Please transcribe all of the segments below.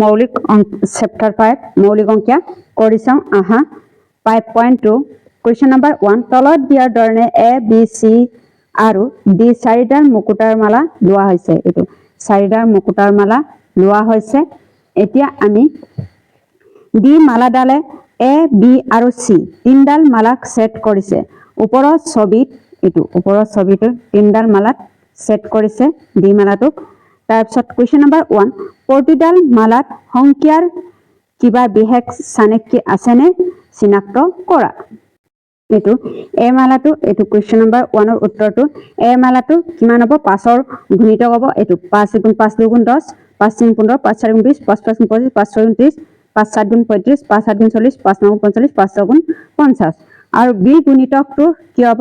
মৌলিক chapter five মৌলিক অংকীয়া কৰি চাওঁ আহা। Five point two question number one তলত দিয়াৰ ধৰণে এ বি চি আৰু ডি চাৰিটাৰ মুকুতাৰ মালা লোৱা হৈছে। এইটো চাৰিটাৰ মুকুতাৰ মালা লোৱা হৈছে। এতিয়া আমি ডি মালাডালে এ বি আৰু চি তিনিডাল মালাক ছেট কৰিছে। ওপৰৰ ছবিত, এইটো ওপৰৰ ছবিটো তিনিডাল মালাত ছেট কৰিছে। ডি মালাটোক তাৰপিছত কুৱেশ্যন নম্বৰ ওৱান প্ৰতিডাল মালাত সংখ্যাৰ কিবা বিশেষ চানেকি আছেনে চিনাক্ত কৰা এইটো এ মালাটো এইটো কুৱেশ্যন নম্বৰ ওৱানৰ উত্তৰটো এ মালাটো কিমান হ'ব? পাঁচৰ গুণিতক হ'ব। এইটো পাঁচ গুণ পাঁচ দুগুণ দহ পাঁচ তিনি পোন্ধৰ, পাঁচ চাৰি গুণ বিছ পাঁচ পাঁচ গুণ পঁচিছ পাঁচ ছয় গুণ ত্ৰিছ পাঁচ সাত গুণ পঁয়ত্ৰিছ পাঁচ সাত গুণ চল্লিছ পাঁচ ন গুণ পঞ্চল্লিছ পাঁচ গুণ পঞ্চাছ আৰু বি গুণিতকটো কি হ'ব?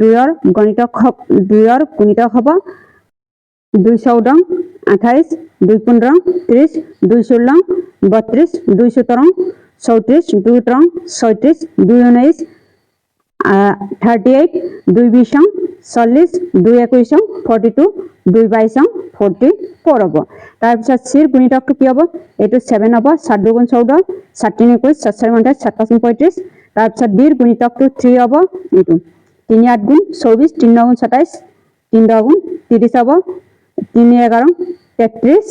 দুইৰ গণিতক দুইৰ গুণিতক হ'ব। দুই চৌদং আঠাইছ দুই পোন্ধৰ ত্ৰিছ দুই ষোল্ল বত্ৰিছ দুই সোতৰ চৌত্ৰিছ দুই ওঠৰ ছয়ত্ৰিছ দুই ঊনৈছ থাৰ্টি এইট, দুই বিছ চল্লিছ দুই একৈছ ফৰ্টি টু, দুই বাইছ ফৰ্টি ফ'ৰ হ'ব। তাৰপিছত চিৰ গুণিতকটো কি হ'ব? এইটো ছেভেন হ'ব, সাত দুগুণ সাত তিনি একৈছ সাত চাৰি পঞ্চাছ সাত পাঁচ পঁয়ত্ৰিছ তাৰপিছত ডিৰ গুণিতকটো থ্ৰী হ'ব, এইটো। তিনি আঠ গুণ চৌবিছ তিনি ন গুণ সাতাইছ তিনি দহ ত্ৰিছ হ'ব। তিনি এঘাৰ তেত্ৰিছ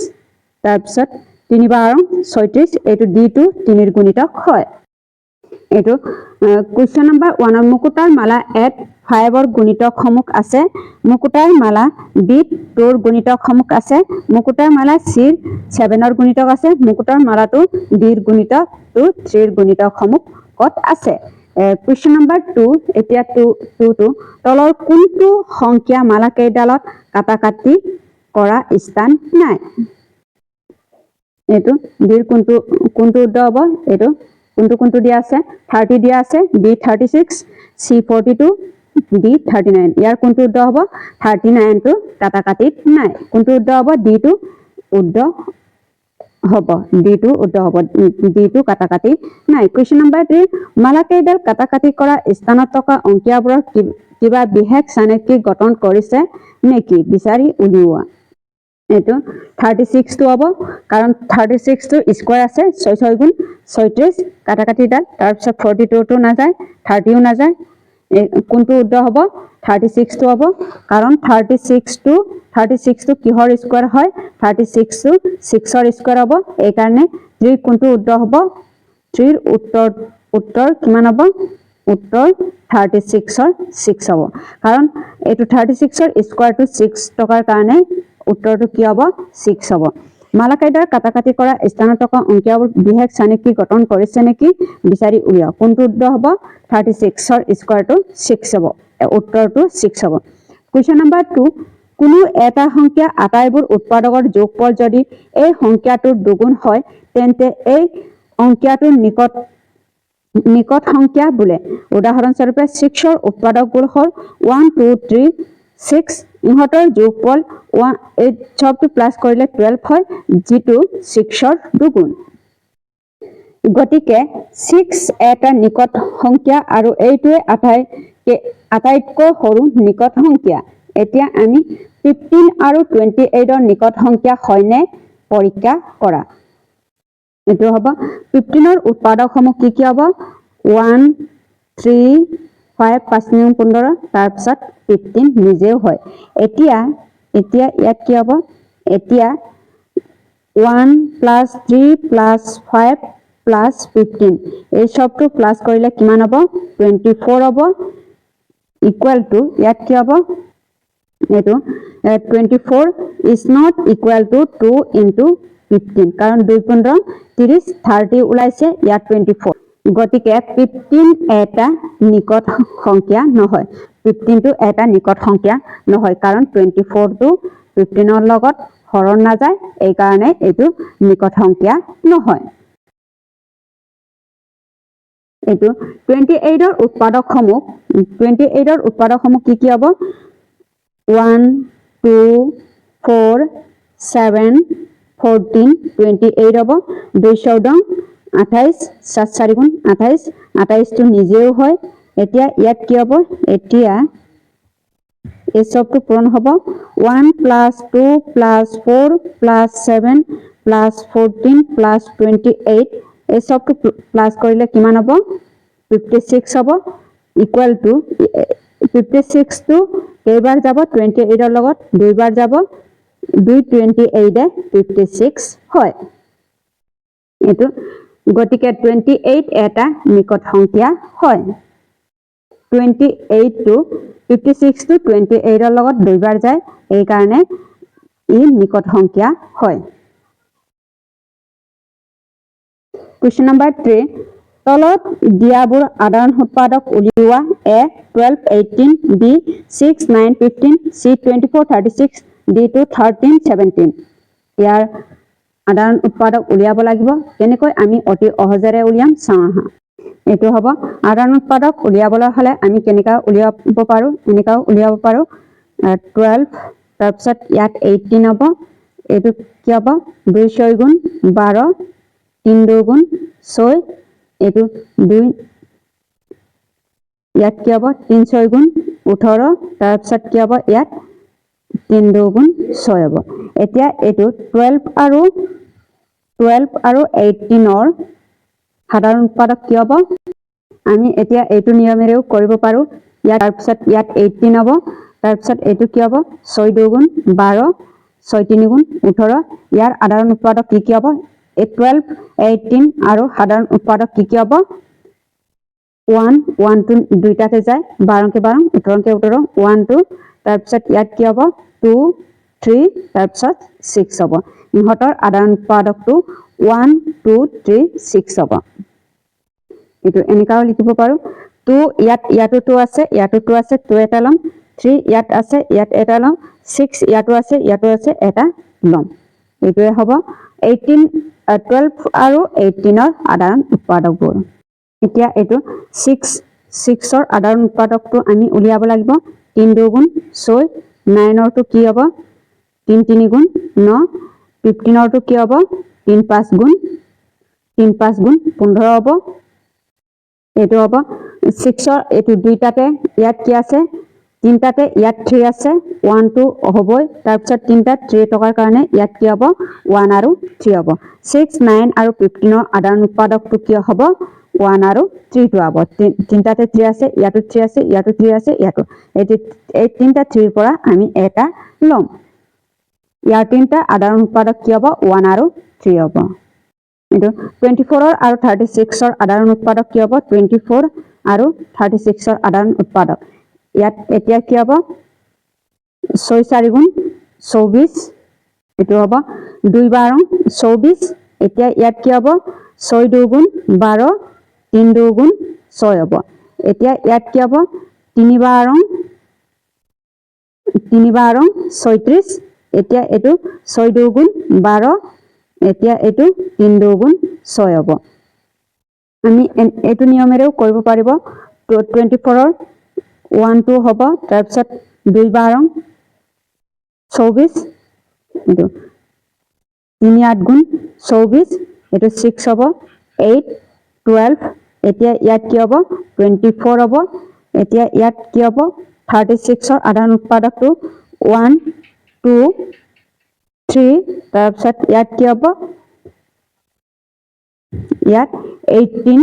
তাৰপিছত তিনি বাৰ ছয়ত্ৰিছ এইটো ডিটো তিনিৰ গুণিতক হয়। এইটো কুৱেশ্যন নম্বৰ ওৱানৰ মুকুতাৰ মালা এট ফাইভৰ গুণিতকসমূহ আছে। মুকুতাৰ মালা বিত টুৰ গুণিতকসমূহ আছে। মুকুতাৰ মালা চিৰ ছেভেনৰ গুণিতক আছে। মুকুতাৰ মালাটো ডিৰ গুণিতক টু থ্ৰীৰ গুণিতকসমূহ ক'ত আছে? কুৱেশ্যন নম্বৰ টু এতিয়া টু টুটো তলৰ কোনটো সংখ্যা মালা কেইডালত কাটা কাটি কৰা নাই। এইটো ডিৰ কোনটো কোনটো উত্তৰ হ'ব? এইটো কোনটো কোনটো দিয়া আছে? থাৰ্টি দিয়া আছে B thirty six C forty two D thirty nine ইয়াৰ কোনটো উত্তৰ হ'ব? থাৰ্টি নাইনটো কাটা কাটিত নাই। কোনটো উত্তৰ হ'ব? ডিটো উত্তৰ হ'ব। ডিটো উত্তৰ হ'ব। ডিটো কাটা কাটি নাই। কুৱেশ্যন নম্বৰ থ্ৰী মালাকেইডাল কাটা কাটি কৰা স্থানত থকা অংকীয়াবোৰৰ কিবা বিশেষ চানেকি গঠন কৰিছে নেকি? বিচাৰি উলিওৱা। এইটো থাৰ্টি ছিক্সটো হ'ব, কাৰণ থাৰ্টি ছিক্সটো স্কুৱাৰ আছে ছয় ছয় গুণ ছয়ত্ৰিছ কাটা কাটিডাল তাৰপিছত ফৰ্টি টুটো নাযায় থাৰ্টিও নাযায়। কোনটো উত্তৰ হ'ব? থাৰ্টি ছিক্সটো হ'ব, কাৰণ থাৰ্টি ছিক্সটো থাৰ্টি ছিক্সটো কিহৰ স্কুৱাৰ হয়? থাৰ্টি ছিক্সটো ছিক্সৰ স্কুৱাৰ হ'ব, এইকাৰণে থ্ৰীৰ কোনটো উত্তৰ হ'ব? থ্ৰীৰ উত্তৰ উত্তৰ কিমান হ'ব? উত্তৰ থাৰ্টি ছিক্সৰ ছিক্স হ'ব। কাৰণ এইটো থাৰ্টি ছিক্সৰ স্কুৱাৰটো ছিক্স টকাৰ কাৰণে উত্তৰটো কি হ'ব? ছিক্স হ'ব। মালাকাইডাৰ কাটা কাটি কৰা স্থানত থকা অংকীয়াবোৰ বিশেষ চানেকি গঠন কৰিছে নেকি? বিচাৰি উলিয়াওক। কোনটো উত্তৰ হ'ব? থাৰ্টি ছিক্সৰ স্কুৱাৰটো ছিক্স হ'ব উত্তৰটো ছিক্স হ'ব। কুৱেশ্যন নম্বৰ টু কোনো এটা সংখ্যা আটাইবোৰ উৎপাদকৰ যোগফল যদি এই সংখ্যাটোৰ দুগুণ হয় তেন্তে এই অংকীয়াটোৰ নিকট নিকট সংখ্যা বোলে। উদাহৰণস্বৰূপে ছিক্সৰ উৎপাদকবোৰ হ'ল ওৱান টু থ্ৰী ছিক্স ইহঁতৰ যোগফল ওৱান এইট চবটো প্লাছ কৰিলে টুৱেল্ভ হয়, যিটো ছিক্সৰ দুগুণ। গতিকে ছিক্স এটা নিকট সংখ্যা আৰু এইটোৱে আটাইকে আটাইতকৈ সৰু নিকট সংখ্যা। এতিয়া আমি ফিফটিন আৰু টুৱেণ্টি এইটৰ নিকট সংখ্যা হয়নে? পৰীক্ষা কৰা। এইটো হ'ব ফিফটিনৰ উৎপাদকসমূহ কি কি হ'ব? ওৱান থ্ৰী ফাইভ পাঁচ নিয়ম পোন্ধৰ তাৰপিছত ফিফটিন নিজেও হয়। এতিয়া এতিয়া ইয়াত কি হ'ব? এতিয়া one plus three plus five plus fifteen এই চবটো প্লাছ কৰিলে কিমান হ'ব? টুৱেণ্টি ফ'ৰ হ'ব। ইকুৱেল টু ইয়াত কি হ'ব? এইটো twenty four is not equal to two into fifteen কাৰণ দুই পোন্ধৰ ত্ৰিছ থাৰ্টি ওলাইছে, ইয়াত টুৱেণ্টি ফ'ৰ গতিকে ফিফটিন এটা নিকট সংখ্যা নহয়। ফিফটিনটো এটা নিকট সংখ্যা নহয় কাৰণ টুৱেণ্টি ফ'ৰটো ফিফটিনৰ লগত হৰণ নাযায় এইকাৰণে এইটো নিকট সংখ্যা নহয়। এইটো টুৱেণ্টি এইটৰ উৎপাদকসমূহ টুৱেণ্টি এইটৰ উৎপাদকসমূহ কি কি হ'ব? One two four seven fourteen twenty eight হ'ব। দুই চৌধ আঠাইছ সাত চাৰি গুণ আঠাইছ আঠাইছটো নিজেও হয়। এতিয়া ইয়াত কি হ'ব? এতিয়া এই চবটো পূৰণ হ'ব। One plus two plus four plus seven plus fourteen plus twenty eight. এই চবটো প্লাছ কৰিলে কিমান হ'ব? ফিফটি ছিক্স হ'ব। ইকুৱেল টু ফিফটি ছিক্সটো কেইবাৰ যাব? টুৱেণ্টি এইটৰ লগত দুইবাৰ যাব। দুই টুৱেণ্টি এইটে ফিফটি ছিক্স হয়। এইটো গতিকে টুৱেণ্টি এইট এটা নিকট সংখ্যা হয়। টুৱেণ্টি এইটটো ফিফটি ছিক্সটো টুৱেণ্টি এইটৰ লগত দুইবাৰ যায় সেইকাৰণে ই নিকট সংখ্যা হয়। কুৱেশ্যন নম্বৰ থ্ৰী তলত দিয়াবোৰ সাধাৰণ উৎপাদক উলিওৱা A twelve eighteen B six nine fifteen C twenty four thirty six D two thirteen seventeen ইয়াৰ সাধাৰণ উৎপাদক উলিয়াব লাগিব। কেনেকৈ আমি অতি সহজেৰে উলিয়াম? চাওঁ আহা। এইটো হ'ব। সাধাৰণ উৎপাদক উলিয়াবলৈ হ'লে আমি কেনেকৈ উলিয়াব পাৰোঁ? এনেকুৱাও উলিয়াব পাৰোঁ। টুৱেল্ভ তাৰপিছত ইয়াত এইটিন হ'ব। এইটো কি হ'ব? দুই ছয় গুণ বাৰ তিন দুগুণ ছয়। এইটো দুই ইয়াত কি হ'ব? তিন ছয় গুণ ওঠৰ। তাৰপিছত কি হ'ব? ইয়াত তিন দুগুণ ছয় হ'ব। এতিয়া এইটো টুৱেল্ভ আৰু টুৱেল্ভ আৰু এইটিনৰ সাধাৰণ উৎপাদক কি হ'ব? আমি এতিয়া এইটো নিয়মেৰেও কৰিব পাৰোঁ। ইয়াত তাৰপিছত ইয়াত এইটিন হ'ব। তাৰপিছত এইটো কি হ'ব? ছয় দুগুণ বাৰ ছয় তিনি গুণ ওঠৰ। ইয়াৰ সাধাৰণ উৎপাদক কি কি হ'ব? এই টুৱেল্ভ এইটিন আৰু সাধাৰণ উৎপাদক কি কি হ'ব? ওৱান ওৱানটো দুইটাতে যায়। বাৰংকে বাৰ ওঠৰংকে ওঠৰ। ওৱান টু তাৰপিছত ইয়াত কি হ'ব? টু থ্ৰী তাৰপিছত ছিক্স হ'ব ইহঁতৰ সাধাৰণ উৎপাদকটো ওৱান টু থ্ৰী ছিক্স হ'ব এইটো এনেকুৱাও লিখিব পাৰোঁ টু ইয়াত, ইয়াতো টু আছে, ইয়াতো টু আছে টু এটা ল'ম। থ্ৰী ইয়াত আছে, ইয়াত এটা ল'ম। ছিক্স ইয়াতো আছে ইয়াতো আছে, এটা ল'ম। এইটোৱে হ'ব। এইটিন টুৱেল্ভ আৰু এইটিনৰ সাধাৰণ উৎপাদকবোৰ। এতিয়া এইটো ছিক্স ছিক্সৰ সাধাৰণ উৎপাদকটো আমি উলিয়াব লাগিব। তিন দুগুণ ছয় নাইনৰটো কি হ'ব? তিন তিনি গুণ ন ফিফটিনৰটো কি হ'ব? তিন পাঁচ গুণ, তিন পাঁচ গুণ পোন্ধৰ হ'ব। এইটো হ'ব। ছিক্সৰ এইটো দুইটাতে ইয়াত কি আছে? তিনিটাতে ইয়াত থ্ৰী আছে ওৱান টু হ'বই। তাৰপিছত তিনিটাত থ্ৰী টকাৰ কাৰণে ইয়াত কি হ'ব? ওৱান আৰু থ্ৰী হ'ব। ছিক্স নাইন আৰু ফিফটিনৰ সাধাৰণ উৎপাদকটো কিয় হ'ব? ওৱান আৰু থ্ৰীটো হ'ব। তিনিটাতে থ্ৰী আছে, ইয়াতো থ্ৰী আছে, ইয়াতো থ্ৰী আছে, ইয়াতো। এইটো এই তিনিটা থ্ৰীৰ পৰা আমি এটা ল'ম। ইয়াৰ তিনিটা সাধাৰণ উৎপাদক কি হ'ব? ওৱান আৰু থ্ৰী হ'ব। এইটো টুৱেণ্টি ফ'ৰৰ আৰু থাৰ্টি ছিক্সৰ সাধাৰণ উৎপাদক কি হ'ব? টুৱেণ্টি ফ'ৰ আৰু থাৰ্টি ছিক্সৰ সাধাৰণ উৎপাদক। ইয়াত এতিয়া কি হ'ব? ছয় চাৰি গুণ চৌবিছ এইটো হ'ব দুই বাৰ চৌবিছ এতিয়া ইয়াত কি হ'ব? ছয় দুগুণ বাৰ, তিন দুগুণ ছয় হ'ব। এতিয়া ইয়াত কি হ'ব? তিনি বাৰ তিনি বাৰ ছয়ত্ৰিছ এতিয়া এইটো ছয় দুগুণ বাৰ এতিয়া এইটো তিন দুগুণ ছয় হ'ব। আমি এইটো নিয়মেৰেও কৰিব পাৰিব। টুৱেণ্টি ফ'ৰৰ ওৱান টু হ'ব তাৰপিছত দুই বাৰ চৌবিছ এইটো তিনি আঠ গুণ চৌবিছ এইটো ছিক্স হ'ব এইট টুৱেল্ভ এতিয়া ইয়াত কি হ'ব টুৱেণ্টি ফ'ৰ হ'ব এতিয়া ইয়াত কি হ'ব থাৰ্টি ছিক্সৰ সাধাৰণ উৎপাদকটো ওৱান টু থ্ৰী তাৰপিছত ইয়াত কি হ'ব? ইয়াত এইটিন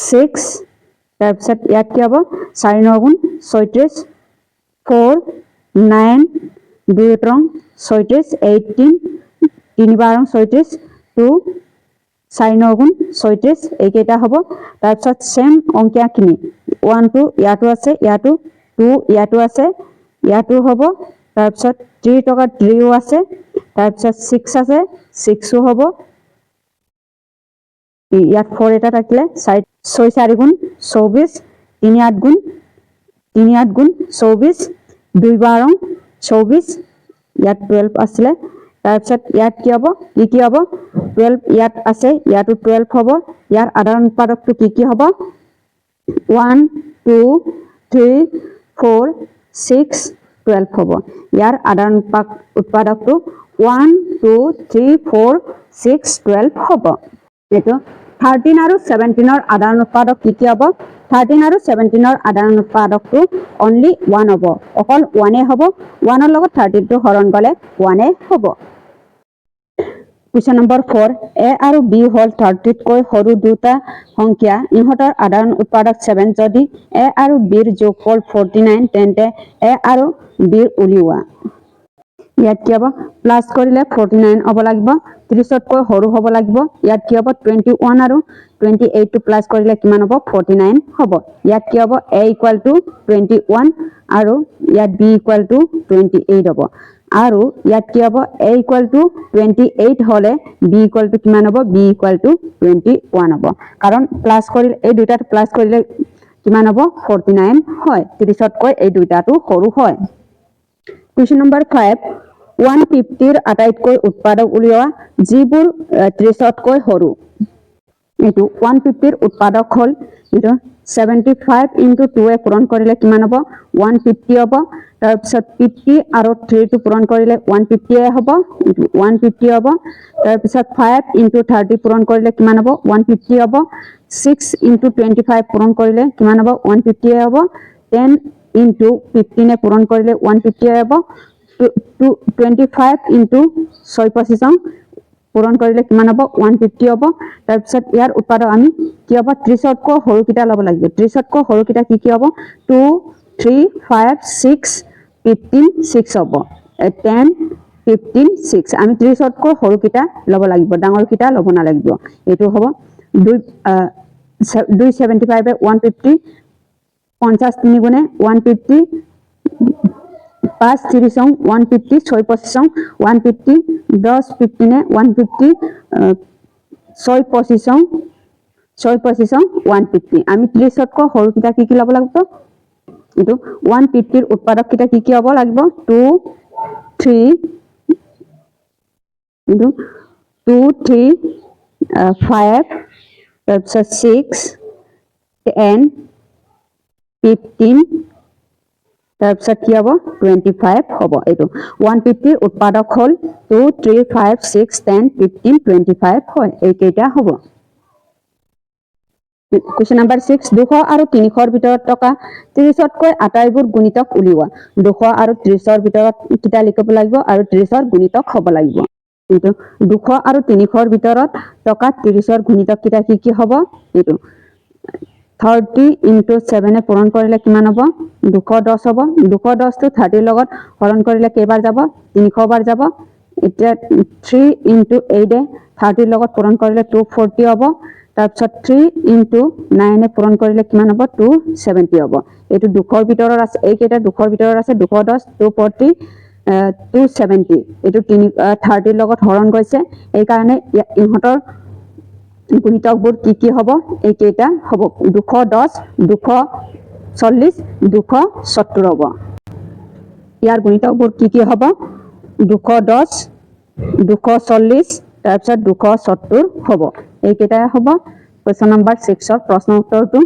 ছিক্স তাৰপিছত ইয়াত কি হ'ব? চাৰি ন গুণ ছয়ত্ৰিছ ফ'ৰ নাইন দুই ৰং ছয়ত্ৰিছ এইটিন তিনি বাৰ ছয়ত্ৰিছ টু চাৰি ন গুণ ছয়ত্ৰিছ এইকেইটা হ'ব। তাৰপিছত ছেম অংকীয়াখিনি ওৱান টু ইয়াতো আছে ইয়াতো টু ইয়াতো আছে। ইয়াতো হ'ব তাৰপিছত থ্ৰী টকা থ্ৰীও আছে তাৰপিছত ছিক্স আছে, ছিক্সো হ'ব। ইয়াত ফ'ৰ এটা থাকিলে, চাৰি, ছয়, চাৰি গুণ চৌবিছ, তিনি, আঠ গুণ, তিনি, আঠ গুণ চৌবিছ, দুই, বাৰ চৌবিছ, ইয়াত টুৱেল্ভ আছিলে। তাৰপিছত ইয়াত কি হ'ব, কি কি হ'ব? টুৱেল্ভ ইয়াত আছে, ইয়াতো টুৱেল্ভ হ'ব। ইয়াৰ সাধাৰণ উৎপাদকটো কি কি হ'ব? One two three four six twelve হ'ব। ইয়াৰ আদান উৎপাক- উৎপাদকটো one two three four six twelve হ'ব। এইটো থাৰ্টিন আৰু ছেভেণ্টিনৰ আদান উৎপাদক কি কি হ'ব? থাৰ্টিন আৰু ছেভেণ্টিনৰ আদান উৎপাদকটো অনলি ওৱান হ'ব। অকল ওৱানেই হ'ব। ওৱানৰ লগত থাৰ্টিনটো হৰণ গ'লে ওৱানেই হ'ব। কুৱেশ্যন নম্বৰ ফ'ৰ, এ আৰু বি হ'ল থাৰ্টিতকৈ সৰু দুটা সংখ্যা। ইহঁতৰ সাধাৰণ উৎপাদক ছেভেন। যদি এ আৰু বিৰ যোগ হ'ল ফৰ্টি নাইন, তেন্তে এ আৰু বিৰ উলিওৱা। ইয়াত কি হ'ব? প্লাছ কৰিলে ফৰ্টি নাইন হ'ব লাগিব। ত্ৰিছতকৈ সৰু হ'ব লাগিব। ইয়াত কি হ'ব? টুৱেণ্টি ওৱান আৰু টুৱেণ্টি এইটটো প্লাছ কৰিলে কিমান হ'ব? ফৰ্টি নাইন হ'ব। ইয়াত কি হ'ব? A equal to twenty one আৰু ইয়াত B equal to twenty eight হ'ব। আৰু ইয়াত কি হ'ব? A equal to twenty eight হ'লে বি ইকুৱেল টু কিমান হ'ব? B equal to twenty one হ'ব। কাৰণ প্লাছ কৰিলে এই দুটাত প্লাছ কৰিলে কিমান হ'ব? ফৰ্টি নাইন হয়। ত্ৰিছতকৈ এই দুটাটো সৰু হয়। কুৱেশ্যন নম্বৰ ফাইভ ওৱান ফিফটিৰ আটাইতকৈ উৎপাদক উলিওৱা যিবোৰ ত্ৰিছতকৈ সৰু। এইটো ওৱান ফিফটিৰ উৎপাদক হ'ল এইটো ছেভেণ্টি ফাইভ ইণ্টু টুৱে পূৰণ কৰিলে কিমান হ'ব? ওৱান ফিফটি হ'ব। তাৰপিছত ফিফটি আৰু থ্ৰীটো পূৰণ কৰিলে ওৱান ফিফটিয়ে হ'ব ওৱান ফিফটি হ'ব, তাৰপিছত ফাইভ ইণ্টু থাৰ্টি পূৰণ কৰিলে কিমান হ'ব ওৱান ফিফটি হ'ব ছিক্স ইণ্টু টুৱেণ্টি ফাইভ পূৰণ কৰিলে কিমান হ'ব ওৱান ফিফটিয়ে হ'ব টেন ইণ্টু ফিফটিনে পূৰণ কৰিলে ওৱান ফিফটিয়ে হ'ব টু টুৱেণ্টি ফাইভ ইণ্টু ছয় পঁচিছং পূৰণ কৰিলে কিমান হ'ব ওৱান ফিফটি হ'ব, তাৰপিছত ইয়াৰ উৎপাদক আমি কি হ'ব ত্ৰিছতকৈ সৰুকেইটা ল'ব লাগিব ত্ৰিছতকৈ সৰুকেইটা কি কি হ'ব two three five six fifteen six হ'ব টেন ফিফটিন ছিক্স আমি ত্ৰিছতকৈ সৰুকেইটা ল'ব লাগিব ডাঙৰকেইটা ল'ব নালাগিব। এইটো হ'ব দুই আহ, চে- দুই ছেভেণ্টি ফাইভে ওৱান ফিফটি পঞ্চাছ তিনি গুণে ওৱান ফিফটি পাঁচ ত্ৰিছং ওৱান ফিফটি ছয় পঁচিছং ওৱান ফিফটি দহ ফিফটিনে ওৱান ফিফটি ছয় পঁচিছং ছয় পঁচিছং ওৱান ফিফটি আমি ত্ৰিছতকৈ সৰুকেইটা কি কি ল'ব লাগিব? এইটো ওৱান ফিফটিৰ উৎপাদককেইটা কি কি হ'ব লাগিব? টু থ্ৰী এইটো টু থ্ৰী ফাইভ তাৰপিছত ছিক্স টেন ফিফটিন তাৰপিছত কি হ'ব? টুৱেণ্টি ফাইভ হ'ব এইটো। ওৱান ফিফটিৰ উৎপাদক হ'ল two three five six ten fifteen twenty five হয়। এইকেইটা হ'ব। কুৱেশ্যন নম্বৰ ছিক্স দুশ আৰু তিনিশৰ ভিতৰত থকা ত্ৰিছতকৈ আটাইবোৰ গুণিতক উলিওৱা। দুশ আৰু ত্ৰিছৰ ভিতৰত কেইটা লিখিব লাগিব আৰু ত্ৰিছৰ গুণিতক হ'ব লাগিব। এইটো, দুশ আৰু তিনিশৰ ভিতৰত থকা ত্ৰিছৰ গুণিতক কেইটা কি কি হ'ব? এইটো থাৰ্টি ইণ্টু ছেভেনে পূৰণ কৰিলে কিমান হ'ব? দুশ দহ হ'ব। দুশ দহটো থাৰ্টিৰ লগত হৰণ কৰিলে কেইবাৰ যাব? তিনিশবাৰ যাব। এতিয়া থ্ৰী ইণ্টু এইটে থাৰ্টিৰ লগত পূৰণ কৰিলে টু ফৰ্টি হ'ব। তাৰপিছত থ্ৰী ইণ্টু নাইনে পূৰণ কৰিলে কিমান হ'ব? টু ছেভেণ্টি হ'ব। এইটো দুশৰ ভিতৰত আছে, এইকেইটা দুশৰ ভিতৰত আছে, দুশ দহ টু ফৰ্টি টু ছেভেণ্টি এইটো তিনি থাৰ্টিৰ লগত হৰণ গৈছে এইকাৰণে ইহঁতৰ গুণিতকবোৰ কি কি হ'ব? এইকেইটা হ'ব। দুশ দহ, দুশ চল্লিছ দুশ সত্তৰ হ'ব। ইয়াৰ গুণিতকবোৰ কি কি হ'ব? দুশ দহ, দুশ চল্লিছ তাৰপিছত দুশ সত্তৰ হ'ব। এইকেইটাই হ'ব। কুৱেশ্যন নাম্বাৰ ছিক্সৰ প্ৰশ্ন উত্তৰটো।